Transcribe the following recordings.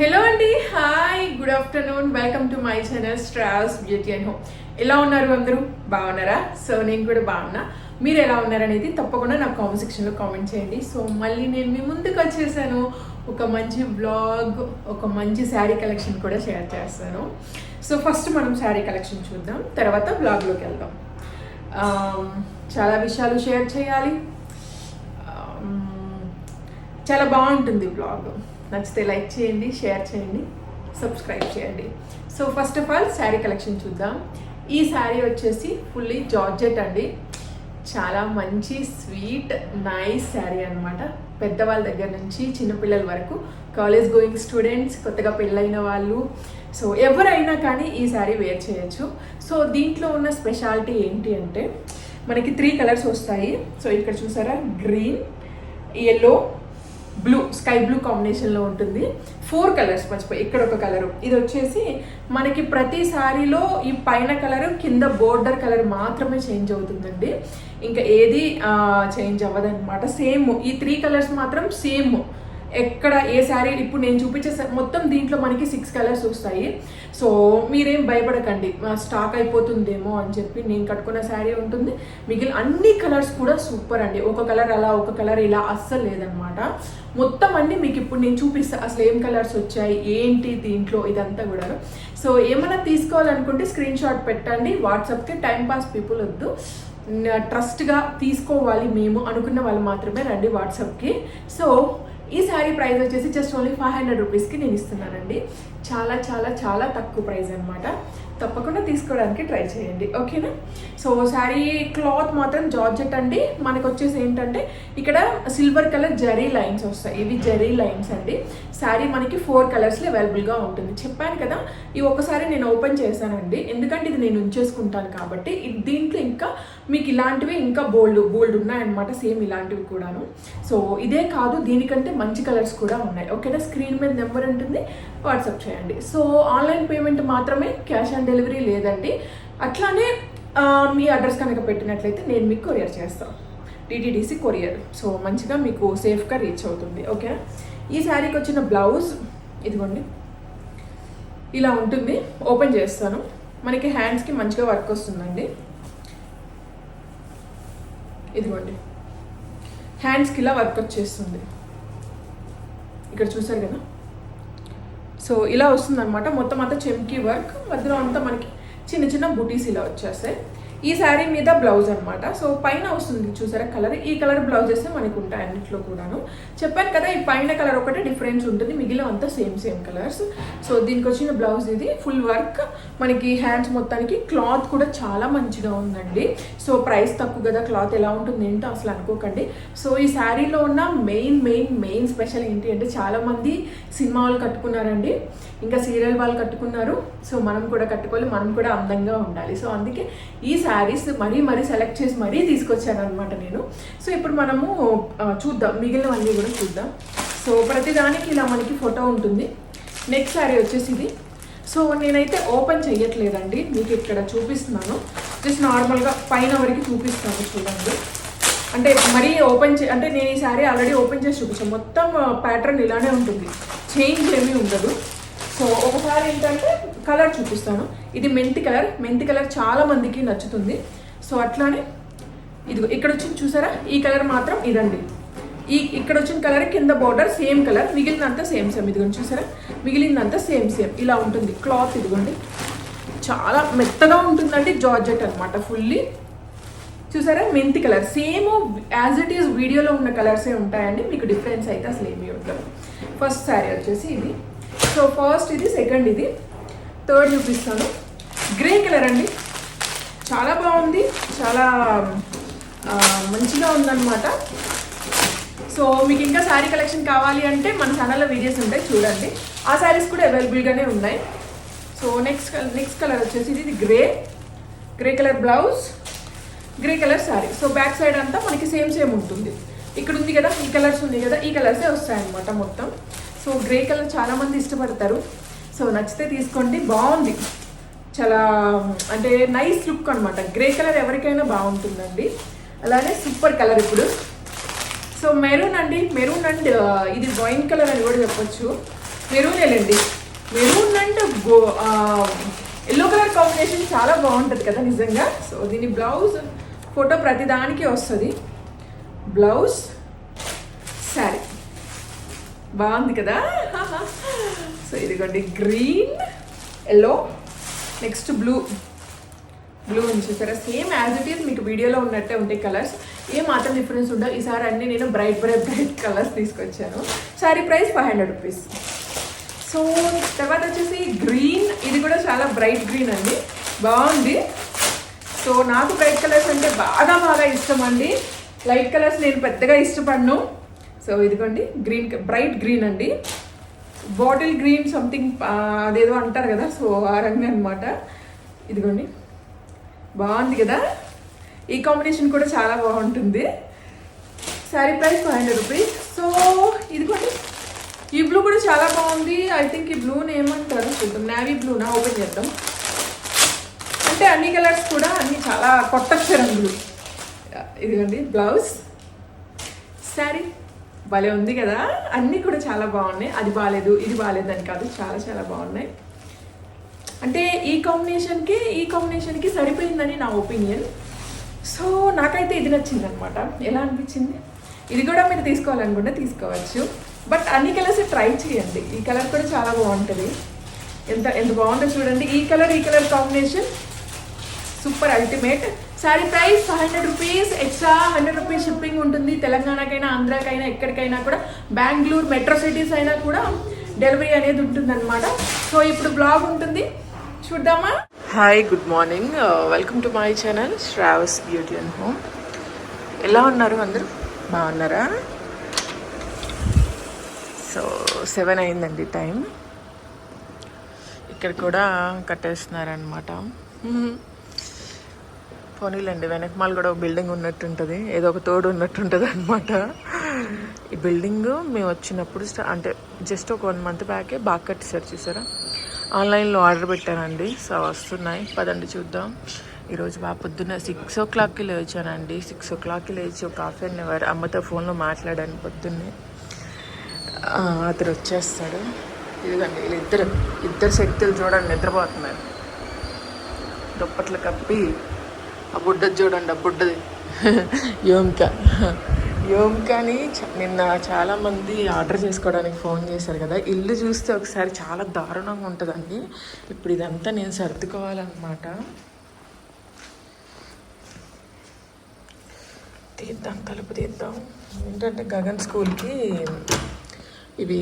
Hello అండి. Hi good afternoon welcome to my channel straws beauty and home ఎలా ఉన్నారు అందరూ? బాగున్నారా? సో నేను కూడా బాగున్నా. మీరు ఎలా ఉన్నారనేది తప్పకుండా నాకు కామెంట్ సెక్షన్లో కామెంట్ చేయండి. సో మళ్ళీ నేను మీ ముందుకు వచ్చేసాను. ఒక మంచి బ్లాగ్ ఒక మంచి శారీ కలెక్షన్ కూడా షేర్ చేస్తాను. సో ఫస్ట్ మనం శారీ కలెక్షన్ చూద్దాం. తర్వాత బ్లాగ్లోకి వెళ్దాం. Um, చాలా విషయాలు షేర్ చేయాలి. చాలా బాగుంటుంది బ్లాగ్ నచ్చితే లైక్ చేయండి షేర్ చేయండి సబ్స్క్రైబ్ చేయండి. So first of all sari collection చూద్దాం. ఈ శారీ వచ్చేసి ఫుల్లీ జార్జెట్ అండి. చాలా మంచి స్వీట్ నైస్ శారీ అనమాట పెద్దవాళ్ళ దగ్గర నుంచి చిన్నపిల్లల వరకు. కాలేజ్ గోయింగ్ స్టూడెంట్స్ కొత్తగా పెళ్ళైన వాళ్ళు. సో ఎవరైనా కానీ ఈ శారీ వేర్ చేయొచ్చు. సో దీంట్లో ఉన్న స్పెషాలిటీ ఏంటి అంటే మనకి త్రీ కలర్స్ వస్తాయి. సో ఇక్కడ చూసారా? Green yellow blue sky blue కాంబినేషన్లో ఉంటుంది. ఫోర్ కలర్స్ మర్చిపోయి ఇక్కడ ఒక కలరు. ఇది వచ్చేసి మనకి ప్రతి సారీలో ఈ పైన కలర్ కింద బోర్డర్ కలర్ మాత్రమే చేంజ్ అవుతుందండి. ఇంకా ఏది చేంజ్ అవ్వదన్నమాట. సేమ్ ఈ త్రీ కలర్స్ మాత్రం సేమ్. ఎక్కడ ఏ శారీ ఇప్పుడు నేను చూపించే మొత్తం దీంట్లో మనకి సిక్స్ కలర్స్ వస్తాయి. సో మీరేం భయపడకండి. స్టాక్ అయిపోతుందేమో అని చెప్పి నేను కట్టుకున్న శారీ ఉంటుంది. మిగిలిన అన్ని కలర్స్ కూడా సూపర్ అండి. ఒక కలర్ అలా ఒక కలర్ ఇలా అస్సలు లేదనమాట మొత్తం అన్ని మీకు ఇప్పుడు నేను చూపిస్తాను అసలు ఏం కలర్స్ వచ్చాయి? ఏంటి దీంట్లో? ఇదంతా కూడా. సో ఏమైనా తీసుకోవాలనుకుంటే స్క్రీన్ షాట్ పెట్టండి. వాట్సాప్కి టైంపాస్ పీపుల్ వద్దు. ట్రస్ట్గా తీసుకోవాలి మేము అనుకున్న వాళ్ళు మాత్రమే రండి వాట్సాప్కి సో ఈ శారీ ప్రైస్ వచ్చేసి జస్ట్ ఓన్లీ ఫైవ్ హండ్రెడ్ రూపీస్కి నేను ఇస్తున్నానండి. చాలా చాలా చాలా తక్కువ ప్రైస్ అనమాట తప్పకుండా తీసుకోవడానికి ట్రై చేయండి. ఓకేనా? సో శారీ క్లాత్ మాత్రం జార్జెట్ అండి. మనకు వచ్చేసి ఏంటంటే ఇక్కడ సిల్వర్ కలర్ జరీ లైన్స్ వస్తాయి. ఇవి జరీ లైన్స్ అండి. శారీ మనకి ఫోర్ కలర్స్లో అవైలబుల్గా ఉంటుంది. చెప్పాను కదా ఇవి ఒకసారి నేను ఓపెన్ చేశానండి. ఎందుకంటే ఇది నేను ఉంచేసుకుంటాను కాబట్టి దీంట్లో ఇంకా మీకు ఇలాంటివి ఇంకా బోల్డ్ బోల్డ్ ఉన్నాయన్నమాట సేమ్ ఇలాంటివి కూడాను. సో ఇదే కాదు దీనికంటే మంచి కలర్స్ కూడా ఉన్నాయి. ఓకేనా? స్క్రీన్ మీద నెంబర్ ఉంటుంది వాట్సాప్ చేయండి. సో ఆన్లైన్ పేమెంట్ మాత్రమే క్యాష్ ఆన్ డెలివరీ లేదండి. అట్లానే మీ అడ్రస్ కనుక పెట్టినట్లయితే నేను మీకు కొరియర్ చేస్తాను. TTDC courier. సో మంచిగా మీకు సేఫ్గా రీచ్ అవుతుంది. ఓకే? ఈ శారీకి వచ్చిన బ్లౌజ్ ఇదిగోండి. ఇలా ఉంటుంది. ఓపెన్ చేస్తాను. మనకి హ్యాండ్స్కి మంచిగా వర్క్ వస్తుందండి. ఇదిగోండి. హ్యాండ్స్కి ఇలా వర్క్ వచ్చేస్తుంది. ఇక్కడ చూసారు కదా? సో ఇలా వస్తుందన్నమాట. మొత్తం అంతా చెమ్కి వర్క్. మధ్యలో అంతా మనకి చిన్న చిన్న బుటీస్ ఇలా వచ్చేస్తాయి. ఈ శారీ మీద బ్లౌజ్ అనమాట సో పైన వస్తుంది చూసారా కలర్. ఈ కలర్ బ్లౌజెస్ మనకు ఉంటాయి అన్నిట్లో కూడాను. చెప్పాను కదా ఈ పైన కలర్ ఒకటే డిఫరెన్స్ ఉంటుంది. మిగిలిన అంతా సేమ్ సేమ్ కలర్స్. సో దీనికి వచ్చిన బ్లౌజ్ ఇది. Full work. మనకి హ్యాండ్స్ మొత్తానికి క్లాత్ కూడా చాలా మంచిగా ఉందండి. సో ప్రైస్ తక్కువ కదా. క్లాత్ ఎలా ఉంటుంది ఏంటో అసలు అనుకోకండి. సో ఈ శారీలో ఉన్న మెయిన్ మెయిన్ మెయిన్ స్పెషల్ ఏంటి అంటే చాలా మంది సినిమా వాళ్ళు కట్టుకున్నారండి. ఇంకా సీరియల్ వాళ్ళు కట్టుకున్నారు. సో మనం కూడా కట్టుకోవాలి. మనం కూడా అందంగా ఉండాలి. సో అందుకే ఈ శారీస్ మరీ మరీ సెలెక్ట్ చేసి మరీ తీసుకొచ్చాను అనమాట నేను. సో ఇప్పుడు మనము చూద్దాం. మిగిలినవన్నీ కూడా చూద్దాం. సో ప్రతిదానికి ఇలా మనకి ఫోటో ఉంటుంది. నెక్స్ట్ శారీ వచ్చేసి ఇది. సో నేనైతే ఓపెన్ చేయట్లేదండి మీకు ఇక్కడ చూపిస్తున్నాను. జస్ట్ నార్మల్గా పైన వరకు చూపిస్తాను చూడండి. అంటే మరీ ఓపెన్ చే అంటే నేను ఈ శారీ ఆల్రెడీ ఓపెన్ చేసి చూపించాను. మొత్తం ప్యాటర్న్ ఇలానే ఉంటుంది. చేంజ్ ఏమీ ఉండదు. సో ఒకసారి ఏంటంటే కలర్ చూపిస్తాను. ఇది మెంతి కలర్. మెంతి కలర్ చాలా మందికి నచ్చుతుంది. సో అట్లానే ఇదిగో ఇక్కడ వచ్చింది చూసారా? ఈ కలర్ మాత్రం ఇదండి. ఈ ఇక్కడ వచ్చిన కలర్ కింద బార్డర్ సేమ్ కలర్. మిగిలినంతా సేమ్ సేమ్ ఇదిగోండి చూసారా? మిగిలినంతా సేమ్ సేమ్ ఇలా ఉంటుంది. క్లాత్ ఇదిగోండి. చాలా మెత్తగా ఉంటుందండి. జార్జెట్ అనమాట ఫుల్లీ చూసారా? మెంతి colour. Same as it is వీడియోలో ఉన్న కలర్సే ఉంటాయండి. మీకు డిఫరెన్స్ అయితే అసలు ఏమీ ఉండదు. ఫస్ట్ శారీ వచ్చేసి ఇది. సో ఫస్ట్ ఇది సెకండ్ ఇది. థర్డ్ చూపిస్తాను. గ్రే కలర్ అండి. చాలా బాగుంది. చాలా మంచిగా ఉందన్నమాట. సో మీకు ఇంకా శారీ కలెక్షన్ కావాలి అంటే మన ఛానల్లో వీడియోస్ ఉంటాయి చూడండి. ఆ శారీస్ కూడా అవైలబుల్గానే ఉన్నాయి. సో నెక్స్ట్ నెక్స్ట్ కలర్ వచ్చేసి ఇది grey grey colour blouse grey colour sari so back side అంతా మనకి సేమ్ సేమ్ ఉంటుంది. ఇక్కడ ఉంది కదా ఈ కలర్స్ ఉంది కదా ఈ కలర్సే వస్తాయన్నమాట మొత్తం. సో గ్రే కలర్ చాలామంది ఇష్టపడతారు. సో నచ్చితే తీసుకోండి. బాగుంది. చాలా అంటే నైస్ లుక్ అనమాట గ్రే కలర్ ఎవరికైనా బాగుంటుందండి. అలానే సూపర్ కలర్ ఇప్పుడు. సో మెరూన్ అండి. మెరూన్ అండ్ uh, ఇది వైన్ కలర్ అని కూడా చెప్పొచ్చు. మెరూనేనండి maroon and go yellow colour combination చాలా బాగుంటుంది కదా నిజంగా. సో దీని బ్లౌజ్ ఫోటో ప్రతిదానికి వస్తుంది. బ్లౌజ్ బాగుంది కదా? సో ఇదిగోండి green yellow next blue blue ఉంది చూసారా? సేమ్ యాజ్ ఇట్ ఈస్ మీకు వీడియోలో ఉన్నట్టే ఉంటాయి కలర్స్ ఏ మాత్రం డిఫరెన్స్ ఉండవు ఈసారి అన్ని నేను బ్రైట్ బ్రైట్ బ్రైట్ కలర్స్ తీసుకొచ్చాను. Sari price five hundred rupees so తర్వాత వచ్చేసి గ్రీన్ ఇది కూడా చాలా బ్రైట్ గ్రీన్ అండి. బాగుంది. సో నాకు బ్రైట్ కలర్స్ అంటే బాగా బాగా ఇష్టం అండి. లైట్ కలర్స్ నేను పెద్దగా ఇష్టపడను. సో ఇదిగోండి గ్రీన్ బ్రైట్ గ్రీన్ అండి. బాటిల్ గ్రీన్ సంథింగ్ అదేదో అంటారు కదా సో ఆ రంగు అనమాట ఇదిగోండి. బాగుంది కదా? ఈ కాంబినేషన్ కూడా చాలా బాగుంటుంది. Sari price five hundred rupees so ఇదిగోండి ఈ బ్లూ కూడా చాలా బాగుంది. ఐ థింక్ ఈ బ్లూని ఏమంటారు? చూద్దాం నావీ బ్లూనా ఓపెన్ చేద్దాం. అంటే అన్ని కలర్స్ కూడా అన్ని చాలా కొత్త రంగులు. ఇదిగోండి బ్లౌజ్ శారీ భలే ఉంది కదా? అన్నీ కూడా చాలా బాగున్నాయి. అది బాగాలేదు ఇది బాగాలేదు అని కాదు చాలా చాలా బాగున్నాయి. అంటే ఈ కాంబినేషన్కి ఈ కాంబినేషన్కి సరిపోయిందని నా ఒపీనియన్. సో నాకైతే ఇది నచ్చింది అనమాట ఎలా అనిపించింది? ఇది కూడా మీరు తీసుకోవాలనుకుంటే తీసుకోవచ్చు. బట్ అన్ని కలర్స్ ట్రై చేయండి. ఈ కలర్ కూడా చాలా బాగుంటుంది. ఎంత ఎంత బాగుందో చూడండి. ఈ కలర్ ఈ colour combination super ultimate. Sari price five hundred rupees extra hundred rupees shipping ఉంటుంది. తెలంగాణకైనా ఆంధ్రాకైనా ఎక్కడికైనా కూడా. బెంగళూరు మెట్రో సిటీస్ అయినా కూడా డెలివరీ అనేది ఉంటుంది అనమాట సో ఇప్పుడు బ్లాగ్ ఉంటుంది. చూద్దామా? Hi good morning welcome to my channel Shravas beauty and home ఎలా ఉన్నారు అందరూ? బాగున్నారా? సో సెవెన్ అయిందండి టైం ఇక్కడ కూడా కట్టేస్తున్నారనమాట పోనీలండి వెనకమాల కూడా ఒక బిల్డింగ్ ఉన్నట్టుంటుంది ఏదో ఒక తోడు ఉన్నట్టుంటుంది అనమాట ఈ బిల్డింగ్ మేము వచ్చినప్పుడు స్టా- అంటే జస్ట్ ఒక వన్ మంత్ బ్యాకే బాగా కట్టేసారు చూసారా? ఆన్లైన్లో ఆర్డర్ పెట్టానండి సో వస్తున్నాయి. పదండి చూద్దాం. ఈరోజు బాగా పొద్దున్న సిక్స్ ఓ క్లాక్కి లేచానండి. సిక్స్ ఓ క్లాక్కి లేచి ఒక హాఫ్ అన్ అవర్ అమ్మతో ఫోన్లో మాట్లాడాను పొద్దున్నే. అతడు అతను వచ్చేస్తాడు. ఇదిగండి వీళ్ళిద్దరు ఇద్దరు శక్తులు చూడండి నిద్రపోతున్నారు. దుప్పట్లు కప్పి ఆ బుడ్డది చూడండి ఆ బుడ్డది యోమిక. యోమికని నిన్న చాలామంది ఆర్డర్ చేసుకోవడానికి ఫోన్ చేశారు కదా ఇల్లు చూస్తే ఒకసారి చాలా దారుణంగా ఉంటుందండి. ఇప్పుడు ఇదంతా నేను సర్దుకోవాలన్నమాట. తీద్దాం తలుపు తీద్దాం. ఏంటంటే గగన్ స్కూల్కి ఇవి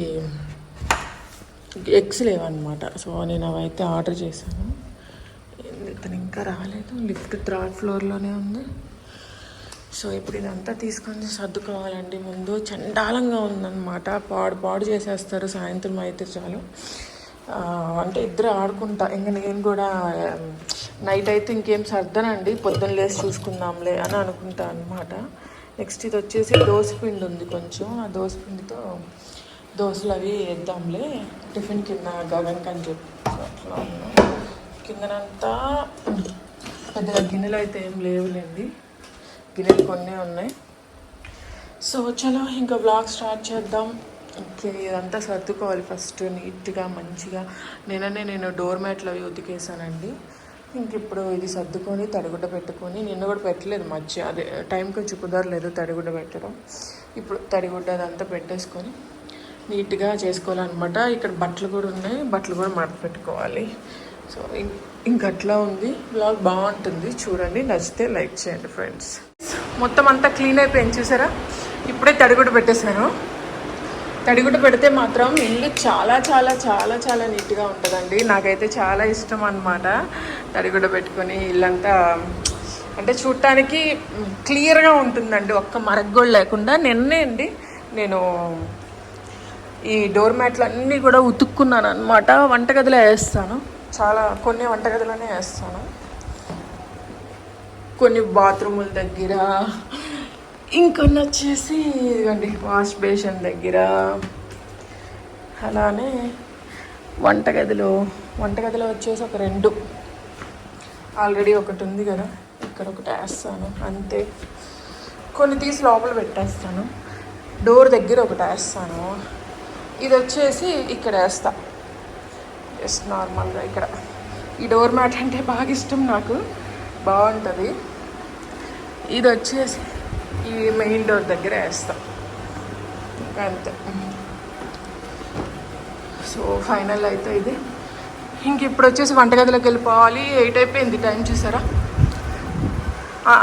ఎగ్స్ లేవన్నమాట. సో నేను అవైతే ఆర్డర్ చేశాను. ఇతను ఇంకా రాలేదు. లిఫ్ట్ థర్డ్ ఫ్లోర్లోనే ఉంది. సో ఇప్పుడు ఇదంతా తీసుకొని సర్దుకోవాలండి. ముందు చండాలంగా ఉందన్నమాట. పాడు పాడు చేసేస్తారు. సాయంత్రం అయితే చాలు. అంటే ఇద్దరు ఆడుకుంటా. ఇంకా నేను కూడా నైట్ అయితే ఇంకేం సర్దనండి. పొద్దున్న లేసి చూసుకుందాంలే అని అనుకుంటా అనమాట నెక్స్ట్ ఇది వచ్చేసి దోసపిండి ఉంది కొంచెం. ఆ దోసపిండితో దోశలు అవి వేద్దాంలే. టిఫిన్ కింద గగన్కి అని చెప్పి. అట్లా ఉన్నాం. కిందనంతా పెద్దగా గిన్నెలు అయితే ఏం లేవులేండి. గిన్నెలు కొన్ని ఉన్నాయి. సో చలో ఇంకా బ్లాగ్ స్టార్ట్ చేద్దాం. ఓకే ఇదంతా సర్దుకోవాలి ఫస్ట్ నీట్గా మంచిగా. నిన్ననే నేను డోర్ మ్యాట్లు అవి ఉతికేసానండి. ఇంక ఇప్పుడు ఇది సర్దుకొని తడిగుడ్డ పెట్టుకొని నిన్న కూడా పెట్టలేదు మధ్య. అదే టైంకి వచ్చి కుదరలేదు తడిగుడ్డ పెట్టడం. ఇప్పుడు తడిగుడ్డ అదంతా పెట్టేసుకొని నీట్గా చేసుకోవాలన్నమాట. ఇక్కడ బట్టలు కూడా ఉన్నాయి. బట్టలు కూడా మడత పెట్టుకోవాలి. సో ఇంకట్లా ఉంది. బ్లాగ్ బాగుంటుంది. చూడండి. నచ్చితే లైక్ చేయండి ఫ్రెండ్స్. మొత్తం అంతా క్లీన్ అయిపోయింది చూసారా? ఇప్పుడే తడిగుడ్డ పెట్టేశాను. తడిగుడ్డ పెడితే మాత్రం ఇల్లు చాలా చాలా చాలా చాలా నీట్గా ఉంటుందండి. నాకైతే చాలా ఇష్టం అనమాట తడిగుడ్డ పెట్టుకొని ఇల్లంతా. అంటే చూడటానికి క్లియర్గా ఉంటుందండి. ఒక్క మరగ్గోళ్ళు లేకుండా నిన్నే అండి నేను ఈ డోర్ మ్యాట్లు అన్నీ కూడా ఉతుక్కున్నాను అనమాట వంటగదిలో వేస్తాను. చాలా కొన్ని వంటగదిలోనే వేస్తాను. కొన్ని బాత్రూముల దగ్గర ఇంకొన్ని వచ్చేసి ఇదిగోండి వాష్ బేషన్ దగ్గర. అలానే వంటగదిలో వంటగదిలో వచ్చేసి ఒక రెండు. ఆల్రెడీ ఒకటి ఉంది కదా ఇక్కడ ఒకటి వేస్తాను అంతే. కొన్ని తీసి లోపల పెట్టేస్తాను. డోర్ దగ్గర ఒకటి వేస్తాను. ఇది వచ్చేసి ఇక్కడ వేస్తాను జస్ట్ నార్మల్గా ఇక్కడ. ఈ డోర్ మ్యాట్ అంటే బాగా ఇష్టం నాకు. బాగుంటుంది. ఇది వచ్చేసి ఈ మెయిన్ డోర్ దగ్గర వేస్తాం. అంతే. సో ఫైనల్ అయితే ఇది. ఇంక ఇప్పుడు వచ్చేసి వంటగదిలోకి వెళ్ళిపోవాలి. ఎయిట్ అయిపోయింది టైం చూసారా?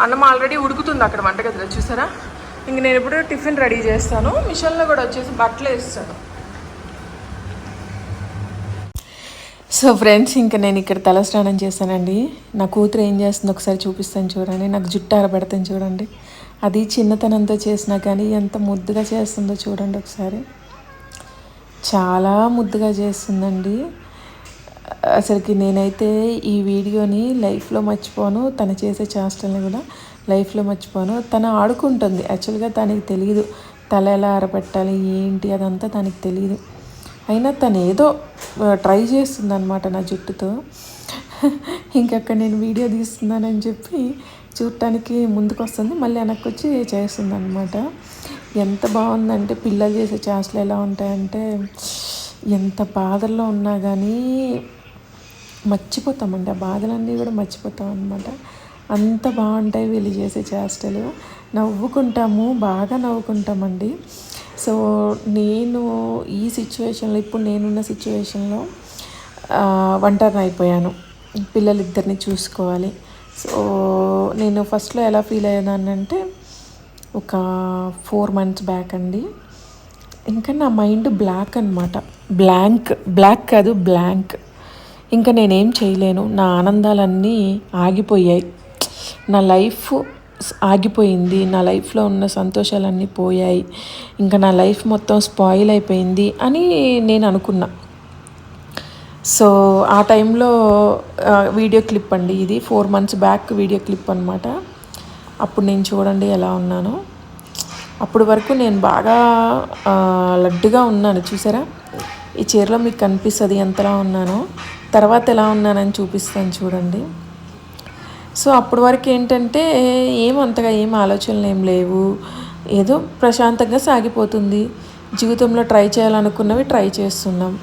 అన్నం ఆల్రెడీ ఉడుకుతుంది అక్కడ వంటగదిలో చూసారా? ఇంక నేను ఇప్పుడు టిఫిన్ రెడీ చేస్తాను. మిషన్లో కూడా వచ్చేసి బట్టలు వేస్తాను. సో ఫ్రెండ్స్ ఇంకా నేను ఇక్కడ తలస్నానం చేశానండి. నా కూతురు ఏం చేస్తుందో ఒకసారి చూపిస్తాను చూడండి. నాకు జుట్టు ఆరబెడతాను చూడండి. అది చిన్నతనంతో చేసినా కానీ ఎంత ముద్దుగా చేస్తుందో చూడండి ఒకసారి. చాలా ముద్దుగా చేస్తుందండి. అసలుకి నేనైతే ఈ వీడియోని లైఫ్లో మర్చిపోను. తను చేసే చేష్టల్ని కూడా లైఫ్లో మర్చిపోను. తను ఆడుకుంటుంది. యాక్చువల్గా తనకి తెలియదు తల ఎలా ఆరబెట్టాలి ఏంటి అదంతా తనకి తెలియదు అయినా తను ఏదో ట్రై చేస్తుంది అనమాట నా జుట్టుతో. ఇంకక్కడ నేను వీడియో తీస్తున్నానని చెప్పి చూడటానికి ముందుకు వస్తుంది మళ్ళీ వెనక్కి వచ్చి చేస్తుంది అనమాట ఎంత బాగుందంటే పిల్లలు చేసే చేష్టలు ఎలా ఉంటాయంటే ఎంత బాధల్లో ఉన్నా కానీ మర్చిపోతామండి. ఆ బాధలన్నీ కూడా మర్చిపోతాం అనమాట అంత బాగుంటాయి వీళ్ళు చేసే చేష్టలు. నవ్వుకుంటాము బాగా నవ్వుకుంటామండి. సో నేను ఈ సిచ్యువేషన్లో ఇప్పుడు నేనున్న సిచ్యువేషన్లో ఒంటరిని అయిపోయాను. పిల్లలిద్దరిని చూసుకోవాలి. సో నేను ఫస్ట్లో ఎలా ఫీల్ అయ్యేదానంటే ఒక ఫోర్ మంత్స్ బ్యాక్ అండి. ఇంకా నా మైండ్ బ్లాక్ అనమాట బ్లాంక్ బ్లాక్ కాదు బ్లాంక్. ఇంకా నేనేం చేయలేను. నా ఆనందాలన్నీ ఆగిపోయాయి. నా లైఫ్ ఆగిపోయింది. నా లైఫ్లో ఉన్న సంతోషాలన్నీ పోయాయి. ఇంకా నా లైఫ్ మొత్తం స్పాయిల్ అయిపోయింది అని నేను అనుకున్నా. సో ఆ టైంలో వీడియో క్లిప్ అండి ఇది. Four months back video clip అనమాట అప్పుడు నేను చూడండి ఎలా ఉన్నానో. అప్పుడు వరకు నేను బాగా లడ్డుగా ఉన్నాను. చూసారా? ఈ చీరలో మీకు కనిపిస్తుంది ఎంతలా ఉన్నానో. తర్వాత ఎలా ఉన్నానని చూపిస్తాను చూడండి. సో అప్పటి వరకు ఏంటంటే ఏం అంతగా ఏం ఆలోచనలు ఏం లేవు. ఏదో ప్రశాంతంగా సాగిపోతుంది. జీవితంలో ట్రై చేయాలనుకున్నవి ట్రై చేస్తున్నాం.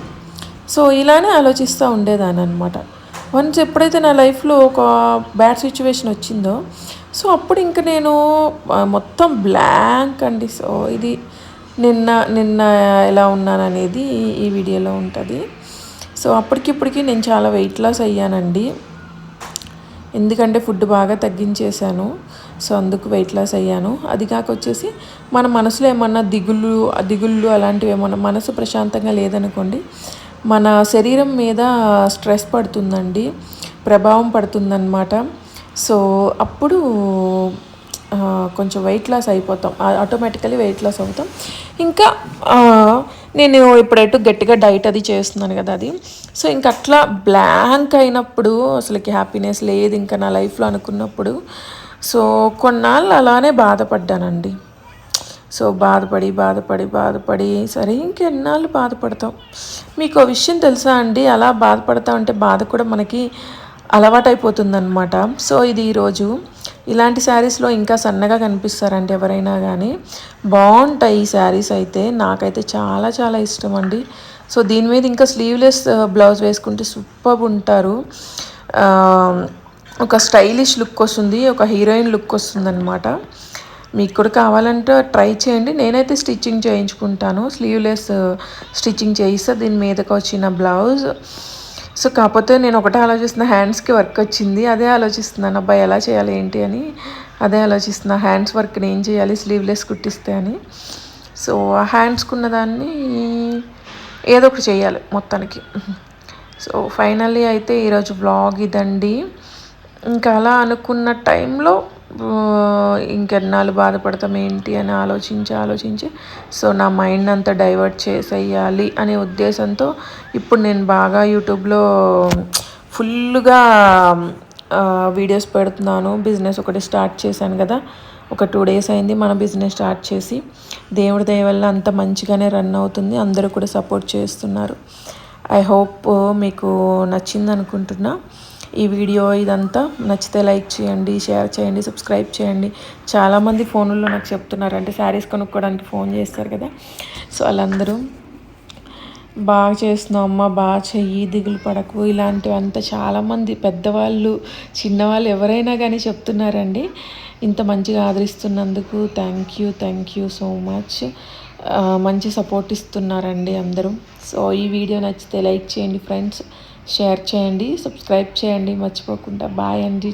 సో ఇలానే ఆలోచిస్తూ ఉండేదాన్ని అనమాట వన్స్ ఎప్పుడైతే నా లైఫ్లో ఒక బ్యాడ్ సిచ్యువేషన్ వచ్చిందో సో అప్పుడు ఇంక నేను మొత్తం బ్లాంక్ అండి. సో ఇది నిన్న నిన్న ఎలా ఉన్నాను అనేది ఈ వీడియోలో ఉంటుంది. సో అప్పటికిప్పటికి నేను చాలా వెయిట్ లాస్ అయ్యానండి. ఎందుకంటే ఫుడ్ బాగా తగ్గించేశాను. సో అందుకు వెయిట్ లాస్ అయ్యాను. అది కాక వచ్చేసి మన మనసులో ఏమన్నా దిగుళ్ళు దిగుళ్ళు అలాంటివి ఏమన్నా మనసు ప్రశాంతంగా లేదనుకోండి మన శరీరం మీద స్ట్రెస్ పడుతుందండి ప్రభావం పడుతుందన్నమాట. సో అప్పుడు కొంచెం వెయిట్ లాస్ అయిపోతాం. ఆటోమేటికలీ వెయిట్ లాస్ అవుతాం. ఇంకా నేను ఇప్పుడైతే గట్టిగా డైట్ అది చేస్తున్నాను కదా అది. సో ఇంక అట్లా బ్లాంక్ అయినప్పుడు అసలుకి హ్యాపీనెస్ లేదు ఇంకా నా లైఫ్లో అనుకున్నప్పుడు. సో కొన్నాళ్ళు అలానే బాధపడ్డానండి. సో బాధపడి బాధపడి బాధపడి సరే ఇంకెన్నాళ్ళు బాధపడతాం. మీకు ఆ విషయం తెలుసా అండి? అలా బాధపడతా ఉంటే బాధ కూడా మనకి అలవాటైపోతుందన్నమాట. సో ఇది ఈరోజు. ఇలాంటి శారీస్లో ఇంకా సన్నగా కనిపిస్తారండి ఎవరైనా కానీ. బాగుంటాయి ఈ శారీస్ అయితే. నాకైతే చాలా చాలా ఇష్టం అండి. సో దీని మీద ఇంకా స్లీవ్లెస్ బ్లౌజ్ వేసుకుంటే సూపర్ ఉంటారు. ఒక స్టైలిష్ లుక్ వస్తుంది ఒక హీరోయిన్ లుక్ వస్తుంది మీకు కూడా కావాలంటే ట్రై చేయండి. నేనైతే స్టిచ్చింగ్ చేయించుకుంటాను. స్లీవ్లెస్ స్టిచ్చింగ్ చేయిస్తా. దీని మీదకి వచ్చిన బ్లౌజ్. సో కాకపోతే నేను ఒకటే ఆలోచిస్తున్న హ్యాండ్స్కి వర్క్ వచ్చింది అదే ఆలోచిస్తున్నాను అబ్బాయి ఎలా చేయాలి ఏంటి అని. అదే ఆలోచిస్తున్నా హ్యాండ్స్ వర్క్ని ఏం చేయాలి స్లీవ్లెస్ కుట్టిస్తే అని. సో ఆ హ్యాండ్స్కి ఉన్నదాన్ని ఏదో ఒకటి చేయాలి మొత్తానికి. సో ఫైనల్లీ అయితే ఈరోజు వ్లాగ్ ఇదండి. ఇంకా అలా అనుకున్న టైంలో ఇంకెన్నాళ్ళు బాధపడతాం ఏంటి అని ఆలోచించి ఆలోచించి సో నా మైండ్ అంతా డైవర్ట్ చేసేయాలి అనే ఉద్దేశంతో ఇప్పుడు నేను బాగా యూట్యూబ్లో ఫుల్గా వీడియోస్ పెడుతున్నాను. బిజినెస్ ఒకటి స్టార్ట్ చేశాను కదా. ఒక టూ డేస్ అయింది మన బిజినెస్ స్టార్ట్ చేసి. దేవుడి దయ వల్ల అంత మంచిగానే రన్ అవుతుంది. అందరూ కూడా సపోర్ట్ చేస్తున్నారు. ఐ హోప్ మీకు నచ్చింది అనుకుంటున్నా ఈ వీడియో ఇదంతా. నచ్చితే లైక్ చేయండి షేర్ చేయండి సబ్స్క్రైబ్ చేయండి. చాలామంది ఫోన్లో నాకు చెప్తున్నారు. అంటే శారీస్ కొనుక్కోవడానికి ఫోన్ చేస్తారు కదా. సో వాళ్ళందరూ బాగా చేస్తున్నావు అమ్మ బాగా చెయ్యి దిగులు పడకు. ఇలాంటివంతా చాలామంది పెద్దవాళ్ళు చిన్నవాళ్ళు ఎవరైనా కానీ చెప్తున్నారండి. ఇంత మంచిగా ఆదరిస్తున్నందుకు thank you thank you so much. మంచి సపోర్ట్ ఇస్తున్నారండి అందరూ. సో ఈ వీడియో నచ్చితే లైక్ చేయండి ఫ్రెండ్స్. షేర్ చేయండి సబ్స్క్రైబ్ చేయండి. మర్చిపోకుండా బాయ్ అండి.